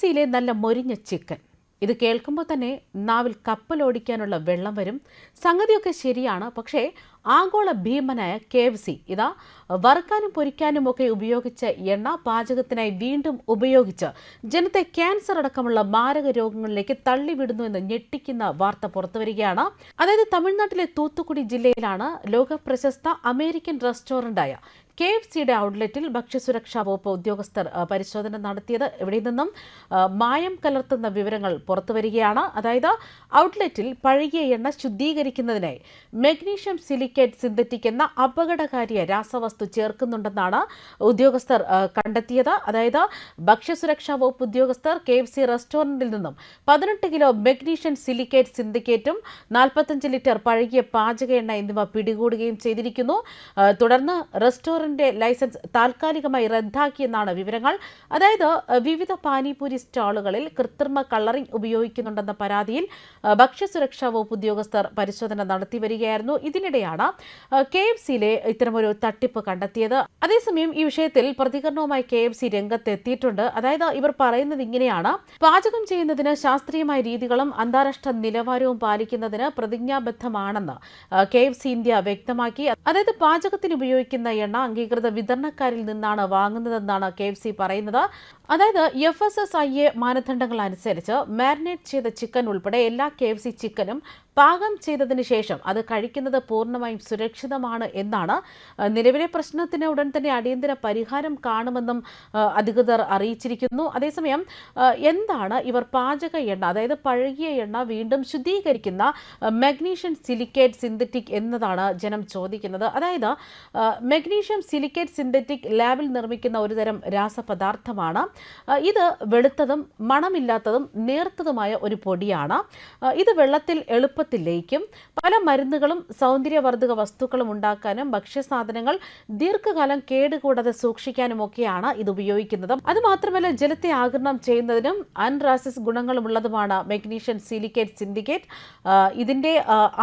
സിയിലെ നല്ല മൊരിഞ്ഞ ചിക്കൻ. ഇത് കേൾക്കുമ്പോൾ തന്നെ നാവിൽ കപ്പലോടിക്കാനുള്ള വെള്ളം വരും. സംഗതിയൊക്കെ ശരിയാണ്. പക്ഷേ ആഗോള ഭീമനായ കെ എഫ് സി ഇതാ വറുക്കാനും പൊരിക്കാനും ഒക്കെ ഉപയോഗിച്ച എണ്ണ പാചകത്തിനായി വീണ്ടും ഉപയോഗിച്ച് ജനത്തെ ക്യാൻസർ അടക്കമുള്ള മാരക രോഗങ്ങളിലേക്ക് തള്ളിവിടുന്നു എന്ന് ഞെട്ടിക്കുന്ന വാർത്ത പുറത്തുവരികയാണ് അതായത് തമിഴ്നാട്ടിലെ തൂത്തുക്കുടി ജില്ലയിലാണ് ലോക പ്രശസ്ത അമേരിക്കൻ റെസ്റ്റോറന്റായ കെ എഫ് സിയുടെ ഔട്ട്ലെറ്റിൽ ഭക്ഷ്യസുരക്ഷാ വകുപ്പ് ഉദ്യോഗസ്ഥർ പരിശോധന നടത്തിയത് ഇവിടെ നിന്നും മായം കലർത്തുന്ന വിവരങ്ങൾ പുറത്തുവരികയാണ് അതായത് ഔട്ട്ലെറ്റിൽ പഴകിയ എണ്ണ ശുദ്ധീകരിക്കുന്നതിനായി മെഗ്നീഷ്യം സിലിക്കേറ്റ് സിന്തറ്റിക് എന്ന അപകടകാരിയ രാസവസ്തു ചേർക്കുന്നുണ്ടെന്നാണ് ഉദ്യോഗസ്ഥർ കണ്ടെത്തിയത്. അതായത് ഭക്ഷ്യസുരക്ഷാ വകുപ്പ് ഉദ്യോഗസ്ഥർ കെ എഫ് സി റെസ്റ്റോറന്റിൽ നിന്നും പതിനെട്ട് കിലോ മെഗ്നീഷ്യൻ സിലിക്കേറ്റ് സിന്തിക്കേറ്റും നാൽപ്പത്തഞ്ച് ലിറ്റർ പഴകിയ പാചക എണ്ണ എന്നിവ പിടികൂടുകയും ചെയ്തിരിക്കുന്നു. തുടർന്ന് റെസ്റ്റോറന്റ് ലൈസൻസ് താൽക്കാലികമായി റദ്ദാക്കിയെന്നാണ് വിവരങ്ങൾ. അതായത് വിവിധ പാനിപൂരി സ്റ്റാളുകളിൽ കൃത്രിമ കളറിംഗ് ഉപയോഗിക്കുന്നുണ്ടെന്ന പരാതിയിൽ ഭക്ഷ്യസുരക്ഷാ വകുപ്പ് ഉദ്യോഗസ്ഥർ പരിശോധന നടത്തി വരികയായിരുന്നു. ഇതിനിടെയാണ് കെ എഫ് സിയിലെ ഇത്തരമൊരു തട്ടിപ്പ് കണ്ടെത്തിയത്. അതേസമയം ഈ വിഷയത്തിൽ പ്രതികരണവുമായി കെ എഫ് സി രംഗത്തെത്തിയിട്ടുണ്ട്. അതായത് ഇവർ പറയുന്നത് ഇങ്ങനെയാണ് പാചകം ചെയ്യുന്നതിന് ശാസ്ത്രീയമായ രീതികളും അന്താരാഷ്ട്ര നിലവാരവും പാലിക്കുന്നതിന് പ്രതിജ്ഞാബദ്ധമാണെന്ന് കെ എഫ് സി ഇന്ത്യ വ്യക്തമാക്കി. അതായത് പാചകത്തിന് ഉപയോഗിക്കുന്ന എണ്ണ അംഗീകൃത വിതരണക്കാരിൽ നിന്നാണ് വാങ്ങുന്നതെന്നാണ് കെ എഫ് സി പറയുന്നത്. അതായത് F S S A I മാനദണ്ഡങ്ങൾ അനുസരിച്ച് മാരിനേറ്റ് ചെയ്ത ചിക്കൻ ഉൾപ്പെടെ എല്ലാ കെ എഫ് സി ചിക്കനും പാകം ചെയ്തതിന് ശേഷം അത് കഴിക്കുന്നത് പൂർണമായും സുരക്ഷിതമാണ് എന്നാണ് നിലവിലെ പ്രശ്നത്തിന് ഉടൻ തന്നെ അടിയന്തര പരിഹാരം കാണുമെന്നും അധികൃതർ അറിയിച്ചിരിക്കുന്നു. അതേസമയം എന്താണ് ഇവർ പാചക എണ്ണ അതായത് പഴകിയ എണ്ണ വീണ്ടും ശുദ്ധീകരിക്കുന്ന മെഗ്നീഷ്യൻ സിലിക്കേറ്റ് സിന്തറ്റിക് എന്നതാണ് ജനം ചോദിക്കുന്നത്. അതായത് മെഗ്നീഷ്യം സിലിക്കേറ്റ് സിന്തറ്റിക് ലാബിൽ നിർമ്മിക്കുന്ന ഒരുതരം രാസപദാർത്ഥമാണ്. ഇത് വെളുത്തതും മണമില്ലാത്തതും നേർത്തതുമായ ഒരു പൊടിയാണ്. ഇത് വെള്ളത്തിൽ എളുപ്പത്തിൽ ലയിക്കും. പല മരുന്നുകളും സൗന്ദര്യവർദ്ധക വസ്തുക്കളും ഉണ്ടാക്കാനും ഭക്ഷ്യസാധനങ്ങൾ ദീർഘകാലം കേടുകൂടാതെ സൂക്ഷിക്കാനും ഒക്കെയാണ് ഇത് ഉപയോഗിക്കുന്നത്. അതുമാത്രമല്ല ജലത്തെ ആകരണം ചെയ്യുന്നതിനും അൻറാസിസ് ഗുണങ്ങളുമുള്ളതുമാണ് മെഗ്നീഷ്യൻ സിലിക്കേറ്റ് സിൻഡിക്കേറ്റ്. ഇതിന്റെ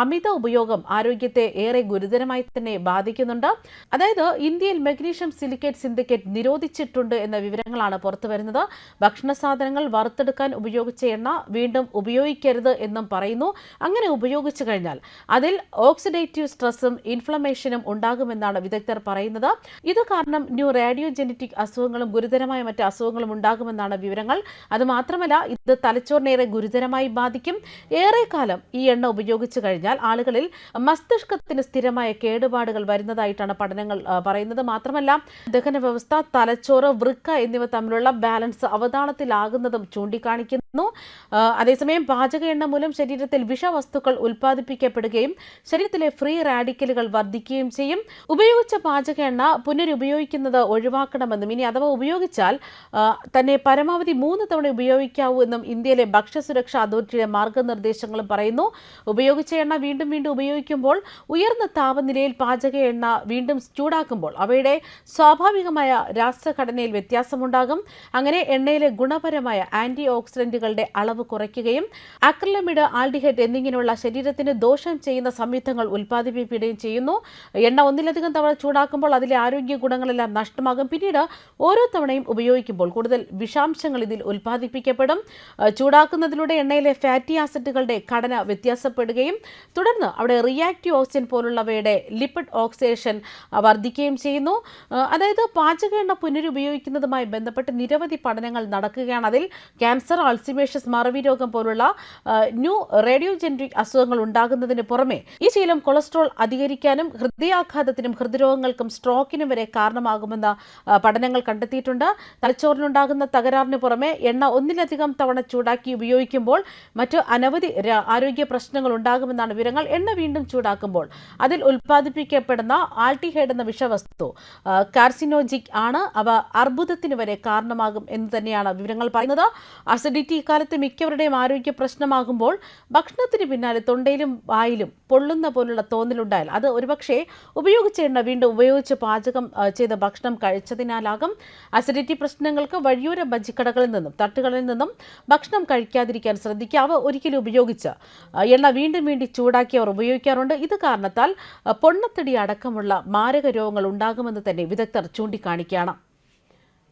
അമിത ഉപയോഗം ആരോഗ്യത്തെ ഏറെ ഗുരുതരമായി തന്നെ ബാധിക്കുന്നുണ്ട്. അതായത് ഇന്ത്യയിൽ മെഗ്നീഷ്യം സിലിക്കേറ്റ് സിൻഡിക്കേറ്റ് നിരോധിച്ചിട്ടുണ്ട് എന്ന വിവരങ്ങളാണ് പുറത്തു വരുന്നത്. ഭക്ഷണ സാധനങ്ങൾ വറുത്തെടുക്കാൻ ഉപയോഗിച്ച എണ്ണ വീണ്ടും ഉപയോഗിക്കരുത് എന്നും പറയുന്നു. അങ്ങനെ ഉപയോഗിച്ചു കഴിഞ്ഞാൽ അതിൽ ഓക്സിഡേറ്റീവ് സ്ട്രെസ്സും ഇൻഫ്ലമേഷനും ഉണ്ടാകുമെന്നാണ് വിദഗ്ധർ പറയുന്നത്. ഇത് കാരണം ന്യൂ റേഡിയോ ജനറ്റിക് അസുഖങ്ങളും ഗുരുതരമായ മറ്റ് അസുഖങ്ങളും ഉണ്ടാകുമെന്നാണ് വിവരങ്ങൾ. അതുമാത്രമല്ല ഇത് തലച്ചോറിനേറെ ഗുരുതരമായി ബാധിക്കും. ഏറെക്കാലം ഈ എണ്ണ ഉപയോഗിച്ചു കഴിഞ്ഞാൽ ആളുകളിൽ മസ്തിഷ്കത്തിന് സ്ഥിരമായ കേടുപാടുകൾ വരുന്നതായിട്ടാണ് പഠനങ്ങൾ പറയുന്നത്. മാത്രമല്ല ദഹന വ്യവസ്ഥ തലച്ചോറ് വൃക്ക എന്നിവ തമ്മിലുള്ള ബാലൻസ് അവതാളത്തിലാകുന്നതും ചൂണ്ടിക്കാണിക്കുന്നു. അതേസമയം പാചക എണ്ണ മൂലം ശരീരത്തിൽ വിഷവസ്തുക്കൾ ഉൽപ്പാദിപ്പിക്കപ്പെടുകയും ശരീരത്തിലെ ഫ്രീ റാഡിക്കലുകൾ വർദ്ധിക്കുകയും ചെയ്യും. ഉപയോഗിച്ച പാചക എണ്ണ പുനരുപയോഗിക്കുന്നത് ഒഴിവാക്കണമെന്നും ഇനി അഥവാ ഉപയോഗിച്ചാൽ തന്നെ പരമാവധി മൂന്ന് തവണ ഉപയോഗിക്കാവൂ എന്നും ഇന്ത്യയിലെ ഭക്ഷ്യസുരക്ഷാ അതോറിറ്റിയുടെ മാർഗനിർദ്ദേശങ്ങളും പറയുന്നു. ഉപയോഗിച്ച എണ്ണ വീണ്ടും വീണ്ടും ഉപയോഗിക്കുമ്പോൾ ഉയർന്ന താപനിലയിൽ പാചക എണ്ണ വീണ്ടും ചൂടാക്കുമ്പോൾ അവയുടെ സ്വാഭാവികമായ രാസഘടനയിൽ വ്യത്യാസമുണ്ടാകും. അങ്ങനെ എണ്ണയിലെ ഗുണപരമായ ആന്റി ഓക്സിഡന്റുകളുടെ അളവ് കുറയ്ക്കുകയും അക്രിലമിഡ് ആൽഡിഹൈഡ് എന്നിങ്ങനെയുള്ള ശരീരത്തിന് ദോഷം ചെയ്യുന്ന സംയുക്തങ്ങൾ ഉൽപ്പാദിപ്പിക്കുകയും ചെയ്യുന്നു. എണ്ണ ഒന്നിലധികം തവണ ചൂടാക്കുമ്പോൾ അതിലെ ആരോഗ്യ ഗുണങ്ങളെല്ലാം നഷ്ടമാകും. പിന്നീട് ഓരോ തവണയും ഉപയോഗിക്കുമ്പോൾ കൂടുതൽ വിഷാംശങ്ങൾ ഇതിൽ ഉൽപ്പാദിപ്പിക്കപ്പെടും. ചൂടാക്കുന്നതിലൂടെ എണ്ണയിലെ ഫാറ്റി ആസിഡുകളുടെ ഘടന വ്യത്യാസപ്പെടുകയും തുടർന്ന് അവിടെ റിയാക്റ്റീവ് ഓക്സിജൻ പോലുള്ളവയുടെ ലിപ്പിഡ് ഓക്സിഡേഷൻ വർദ്ധിക്കുകയും ചെയ്യുന്നു. അതായത് പാചക എണ്ണ പുനരുപയോഗിക്കുന്നതുമായി ബന്ധപ്പെട്ട് നിരവധി പഠനങ്ങൾ നടക്കുകയാണ്. അതിൽ ക്യാൻസർ അൾസിമേഷ്യസ് മറവി രോഗം പോലുള്ള ന്യൂ റേഡിയോജെൻറിക് അസുഖങ്ങൾ ഉണ്ടാകുന്നതിന് പുറമെ ഈ ശീലം കൊളസ്ട്രോൾ അധികരിക്കാനും ഹൃദയാഘാതത്തിനും ഹൃദ്രോഗങ്ങൾക്കും സ്ട്രോക്കിനും വരെ കാരണമാകുമെന്ന പഠനങ്ങൾ കണ്ടെത്തിയിട്ടുണ്ട്. തലച്ചോറിനുണ്ടാകുന്ന തകരാറിന് പുറമെ എണ്ണ ഒന്നിലധികം തവണ ചൂടാക്കി ഉപയോഗിക്കുമ്പോൾ മറ്റ് അനവധി ആരോഗ്യ പ്രശ്നങ്ങൾ ഉണ്ടാകുമെന്നാണ് വിവരങ്ങൾ. എണ്ണ വീണ്ടും ചൂടാക്കുമ്പോൾ അതിൽ ഉൽപ്പാദിപ്പിക്കപ്പെടുന്ന ആൾട്ടിഹൈഡ് എന്ന വിഷവസ്തു കാർസിനോജിക് ആണ്. അവ അർബുദത്തിന് വരെ കാരണമാകും എന്ന് തന്നെയാണ് വിവരങ്ങൾ പറയുന്നത്. അസിഡിറ്റി ഇക്കാലത്ത് മിക്കവരുടെയും ആരോഗ്യ പ്രശ്നമാകുമ്പോൾ ഭക്ഷണത്തിന് പിന്നാലെ തൊണ്ടയിലും വായിലും പൊള്ളുന്ന പോലുള്ള തോന്നലുണ്ടായാൽ അത് ഒരുപക്ഷെ ഉപയോഗിച്ച എണ്ണ വീണ്ടും ഉപയോഗിച്ച് പാചകം ചെയ്ത ഭക്ഷണം കഴിച്ചതിനാലാകും അസിഡിറ്റി പ്രശ്നങ്ങൾക്ക് വഴിയോര ബജിക്കടകളിൽ നിന്നും തട്ടുകളിൽ നിന്നും ഭക്ഷണം കഴിക്കാതിരിക്കാൻ ശ്രദ്ധിക്കുക അവ ഒരിക്കലും ഉപയോഗിച്ച് എണ്ണ വീണ്ടും വീണ്ടും ചൂടാക്കി അവർ ഉപയോഗിക്കാറുണ്ട്. ഇത് കാരണത്താൽ പൊണ്ണത്തടി അടക്കമുള്ള മാരക രോഗങ്ങൾ ഉണ്ടാകുമെന്ന് തന്നെ വിദഗ്ധർ ചൂണ്ടിക്കാണിക്കുകയാണ്.